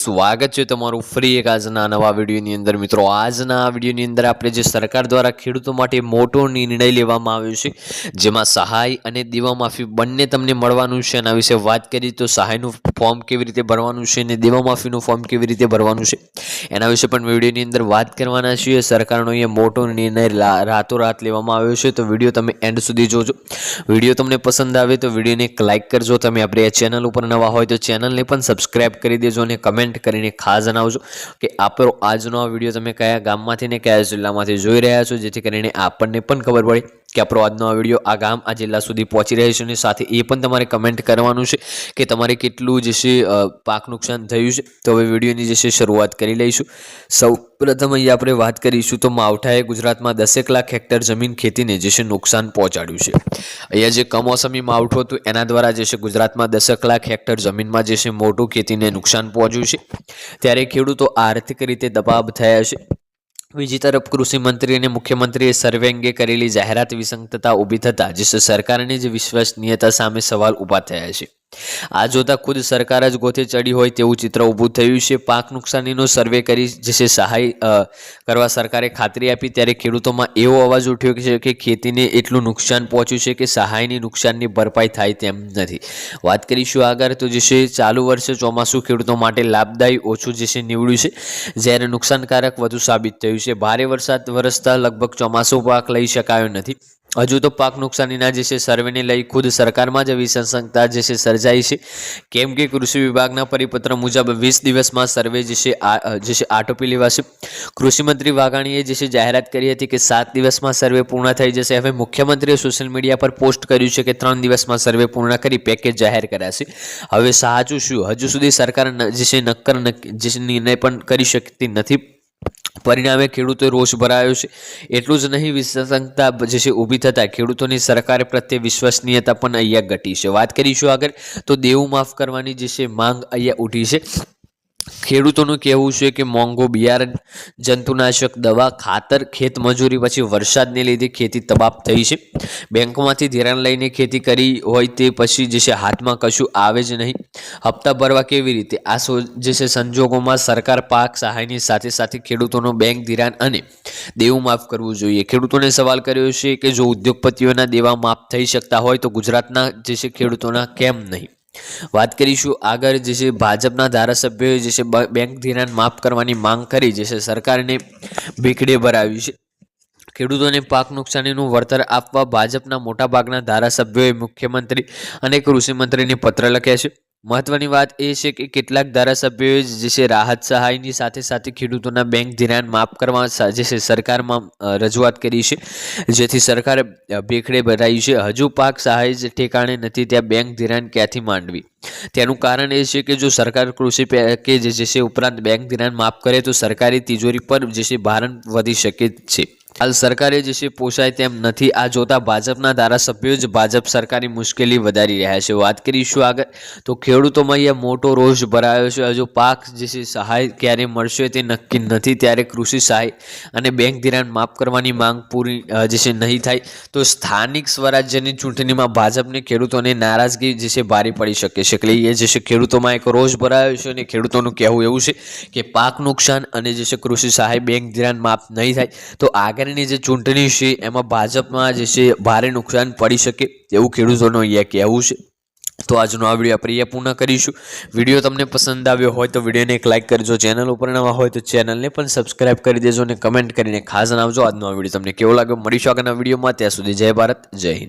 સ્વાગત છે તમારું ફ્રી એક આજના નવા વિડીયોની અંદર. મિત્રો, આજના વિડીયોની અંદર આપણે જે સરકાર દ્વારા ખેડૂતો માટે મોટો નિર્ણય લેવામાં આવ્યો છે, જેમાં સહાય અને દેવા માફી બંને તમને મળવાનું છે. એના વિશે વાત કરી તો સહાયનું ફોર્મ કેવી રીતે ભરવાનું છે અને દેવા માફીનું ફોર્મ કેવી રીતે ભરવાનું છે, એના વિશે પણ વિડીયોની અંદર વાત કરવાના છીએ. સરકારનો અહીંયા મોટો નિર્ણય રાતોરાત લેવામાં આવ્યો છે. તો વીડિયો તમે એન્ડ સુધી જોજો. વીડિયો તમને પસંદ આવે તો વિડીયોને એક લાઇક કરજો. તમે આપણે આ ચેનલ ઉપર નવા હોય તો ચેનલને પણ સબસ્ક્રાઈબ કરી દેજો અને કમેન્ટ કરીને ખાસ જણાવજો કે આપણો આજનો આ વીડિયો તમે કયા ગામમાંથી ને કયા જિલ્લામાંથી જોઈ રહ્યા છો, જેથી કરીને આપણને પણ ખબર પડે કે આપણો આજનો આ વીડિયો આ ગામ, આ જિલ્લા સુધી પહોંચી રહ્યો છે અને સાથે એ પણ તમારે કમેન્ટ કરવાનું છે કે તમારે કેટલું જે છે પાક નુકસાન થયું છે. તો હવે વિડીયોની જે છે, શરૂઆત કરી લઈશું. સૌ પ્રથમ અહીંયા આપણે વાત કરીશું તો માવઠાએ ગુજરાતમાં દસેક લાખ હેક્ટર જમીન ખેતીને જે છે, નુકસાન પહોંચાડ્યું છે. અહીંયા જે કમોસમી માવઠું હતું, એના દ્વારા જે છે, ગુજરાતમાં દસેક લાખ હેક્ટર જમીનમાં જે છે, મોટું ખેતીને નુકસાન પહોંચ્યું છે. ત્યારે ખેડૂતો આર્થિક રીતે દબાવ થયા છે. બીજી તરફ કૃષિ મંત્રી અને મુખ્યમંત્રીએ સર્વે અંગે કરેલી જાહેરાત વિસંગતતા ઊભી થતાં જે સરકારની જ વિશ્વસનીયતા સામે સવાલ ઊભા થયા છે. આ જોતા ખુદ સરકાર જ ગોથે ચડી હોય તેવું ચિત્ર ઊભું થયું છે. પાક નુકસાનીનો સર્વે કરી જે છે સહાય કરવા સરકારે ખાતરી આપી. ત્યારે ખેડૂતોમાં એવો અવાજ ઉઠ્યો છે કે ખેતીને એટલું નુકસાન પહોંચ્યું છે કે સહાયની નુકસાનની ભરપાઈ થાય તેમ નથી. વાત કરીશું આગળ તો જે છે ચાલુ વર્ષે ચોમાસું ખેડૂતો માટે લાભદાયી ઓછું જે છે નીવડ્યું છે જ્યારે નુકસાનકારક વધુ સાબિત થયું છે. ભારે વરસાદ વરસતા લગભગ ચોમાસું પાક લઈ શકાયો નથી. હજુ તો પાક નુકસાનીના જે છે, સર્વેને લઈ ખુદ સરકારમાં જ વિસંગતતા જે છે, સર્જાઈ છે. કેમ કે કૃષિ વિભાગના પરિપત્ર મુજબ વીસ દિવસમાં સર્વે જે છે જે છે, આટોપી લેવાશે. કૃષિમંત્રી વાઘાણીએ જે છે, જાહેરાત કરી હતી કે સાત દિવસમાં સર્વે પૂર્ણ થઈ જશે. હવે મુખ્યમંત્રીએ સોશિયલ મીડિયા પર પોસ્ટ કર્યું છે કે ત્રણ દિવસમાં સર્વે પૂર્ણ કરી પેકેજ જાહેર કરાશે. હવે સાચું શું? હજુ સુધી સરકાર જે છે, નક્કર નક્કી- જે નિર્ણય પણ કરી શકતી નથી. પરિણામે ખેડૂતોએ રોષ ભરાયો છે. એટલું જ નહીં વિસંગતતા જે છે ઊભી થતાં ખેડૂતોની સરકાર પ્રત્યે વિશ્વસનીયતા પણ અહીંયા ઘટી છે. વાત કરીશું આગળ, તો દેવું માફ કરવાની જે છે માંગ અહીંયા ઉઠી છે. ખેડૂતોનું કહેવું છે કે મોંઘો બિયારણ, જંતુનાશક દવા, ખાતર, ખેત મજૂરી પછી વરસાદને લીધે ખેતી તબાહ થઈ છે. બેંકમાંથી ધિરાણ લઈને ખેતી કરી હોય તે પછી જે છે હાથમાં કશું આવે જ નહીં. હપ્તા ભરવા કેવી રીતે? આ જે છે સંજોગોમાં સરકાર પાક સહાયની સાથે સાથે ખેડૂતોનું બેંક ધિરાણ અને દેવું માફ કરવું જોઈએ. ખેડૂતોને સવાલ કર્યો છે કે જો ઉદ્યોગપતિઓના દેવા માફ થઈ શકતા હોય તો ગુજરાતના જે છે ખેડૂતોના કેમ નહીં? વાત કરીશું આગળ જે છે ભાજપના ધારાસભ્યોએ જે છે બેંક ધિરાણ માફ કરવાની માંગ કરી જે છે સરકારને ભીખડે ભરાવી છે. ખેડૂતોને પાક નુકસાનીનું વળતર આપવા ભાજપના મોટાભાગના ધારાસભ્યોએ મુખ્યમંત્રી અને કૃષિ મંત્રીને પત્ર લખ્યા છે. મહત્વની વાત એ છે કે કેટલાક ધારાસભ્યોએ જે છે રાહત સહાયની સાથે સાથે ખેડૂતોના બેંક ધિરાણ માફ કરવા જે છે સરકારમાં રજૂઆત કરી છે, જેથી સરકારે ભેખડે ભરાઈ છે. હજુ પાક સહાય જ ઠેકાણે નથી, ત્યાં બેંક ધિરાણ ક્યાંથી માંડવી? તેનું કારણ એ છે કે જો સરકાર કૃષિ પેકેજ જે છે ઉપરાંત બેંક ધિરાણ માફ કરે તો સરકારી તિજોરી પર જે છે ભારણ વધી શકે છે. હાલ સરકારે જે છે પોસાય તેમ નથી. આ જોતા ભાજપના ધારાસભ્યો જ ભાજપ સરકારની મુશ્કેલી વધારી રહ્યા છે. વાત કરીશું આગળ. તો ખેડૂતોમાં અહીંયા મોટો રોષ ભરાયો છે. હજુ પાક જે છે સહાય ક્યારે મળશે તે નક્કી નથી. ત્યારે કૃષિ સહાય અને બેંક ધિરાણ માફ કરવાની માંગ પૂરી જે છે નહીં થાય. તો સ્થાનિક સ્વરાજ્યની ચૂંટણીમાં ભાજપને ખેડૂતોને નારાજગી જે છે ભારે પડી શકે છે. એટલે એ જે છે ખેડૂતોમાં એક રોષ ભરાયો છે અને ખેડૂતોનું કહેવું એવું છે કે પાક નુકસાન અને જે છે કૃષિ સહાય બેંક ધિરાણ માફ નહીં થાય. તો આગળની જે ચૂંટણી છે, એમાં ભાજપમાં જે છે, ભારે નુકસાન પડી શકે એવું ખેડૂતોનું અહીંયા કહેવું છે. તો આજનો આ વીડિયો આપણે અહીંયા પૂર્ણ કરીશું. વીડિયો તમને પસંદ આવ્યો હોય તો વિડીયોને એક લાઇક કરજો. ચેનલ ઉપર નવા હોય તો ચેનલને પણ સબસ્ક્રાઇબ કરી દેજો અને કમેન્ટ કરીને ખાસ જણાવજો. આજનો આ વીડિયો તમને કેવો લાગ્યો? મળીશું આગળના વિડીયોમાં. ત્યાં સુધી જય ભારત, જય હિન્દ.